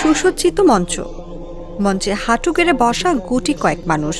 সুসজ্জিত মঞ্চ। মঞ্চে হাঁটু গেড়ে বসা গুটি কয়েক মানুষ।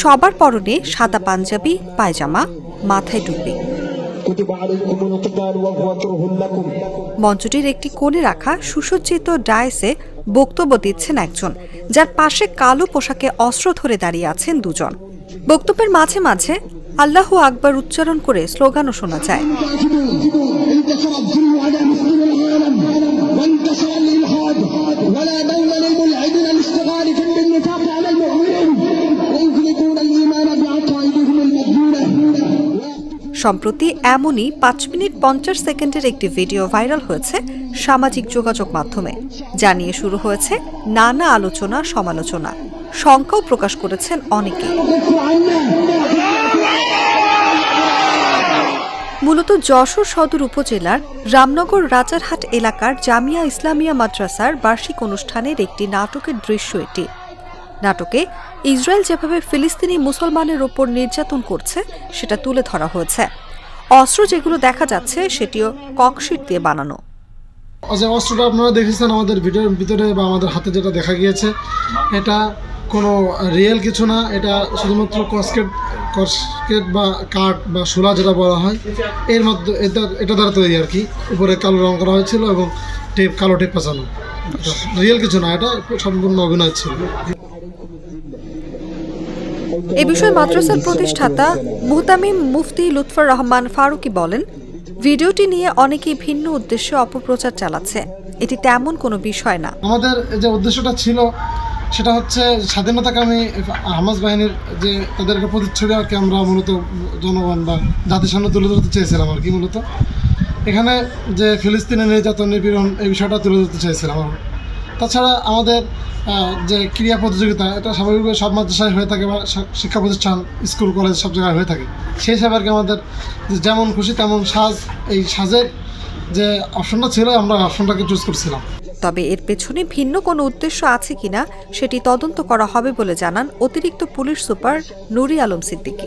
সবার পরনে সাদা পাঞ্জাবি, পায়জামা, মাথায় টুপি। মঞ্চটির একটি কোণে রাখা সুসজ্জিত ডায়েসে বক্তব্য দিচ্ছেন একজন, যার পাশে কালো পোশাকে অস্ত্র ধরে দাঁড়িয়ে আছেন দুজন। বক্তব্যের মাঝে মাঝে আল্লাহ আকবার উচ্চারণ করে স্লোগানও শোনা যায়। সম্প্রতি এমনই পাঁচ মিনিট পঞ্চাশ সেকেন্ডের একটি ভিডিও ভাইরাল হয়েছে সামাজিক যোগাযোগ মাধ্যমে, যা নিয়ে শুরু হয়েছে নানা আলোচনা, সমালোচনা। শঙ্কাও প্রকাশ করেছেন অনেকে। মূলত যশোর সদর উপজেলার রামনগর রাজারহাট এলাকার জামিয়া ইসলামিয়া মাদ্রাসার বার্ষিক অনুষ্ঠানের একটি নাটকের দৃশ্য এটি। নাটকে ইসরায়েল যেভাবে ফিলিস্তিনি মুসলমানের ওপর নির্যাতন করছে, সেটা তুলে ধরা হয়েছে। অস্ত্র যেগুলো দেখা যাচ্ছে, সেটিও ককশিট দিয়ে বানানো। যে অস্ত্রটা আপনারা দেখেছেন আমাদের ভিডিওর ভিতরে বা আমাদের হাতে যেটা দেখা গিয়েছে, এটা কোনো রিয়েল কিছু না, এটা শুধুমাত্র কসকেট কসকেট বা কাঠ বা শোলা যেটা বলা হয়, এর মধ্যে এটা এটা দ্বারা তৈরি আর কি। উপরে কালো রং করা হয়েছিল এবং টেপ, কালো টেপ পাচানো। রিয়েল কিছু না, এটা সম্পূর্ণ অভিনয় ছিল। এ বিষয়ে মাদ্রাসার প্রতিষ্ঠাতা মুহতামিম মুফতি লুৎফর রহমান ফারুকি বলেন, ভিডিওটি নিয়ে অনেকেই ভিন্ন উদ্দেশ্যে অপপ্রচার চালাচ্ছে। এটি তেমন কোনো বিষয় না। আমাদের যে উদ্দেশ্যটা ছিল, সেটা হচ্ছে স্বাধীনতাকামী হামাস বাহিনীর যে তাদের একটা কি আমরা মূলত জনগণ বা জাতির সামনে তুলে ধরতে চেয়েছিলাম আর কি মূলত। এখানে যে ফিলিস্তিনের নির্যাতন নিপীড়ন এই বিষয়টা তুলে ধরতে চাইছিলাম আর তাছাড়া আমাদের যে ক্রীড়া প্রতিযোগিতা, এটা স্বাভাবিকভাবে সব মাদ্রাসায় হয়ে থাকে বা শিক্ষা প্রতিষ্ঠান, স্কুল, কলেজ সব জায়গায় হয়ে থাকে। সেই হিসাবে আর কি আমাদের যেমন খুশি তেমন সাজ, এই সাজের যে অপশনটা ছিল, আমরা অপশনটাকে চুজ করছিলাম। তবে এর পেছনে ভিন্ন কোনো উদ্দেশ্য আছে কিনা, সেটি তদন্ত করা হবে বলে জানান অতিরিক্ত পুলিশ সুপার নুরি আলম সিদ্দিকী।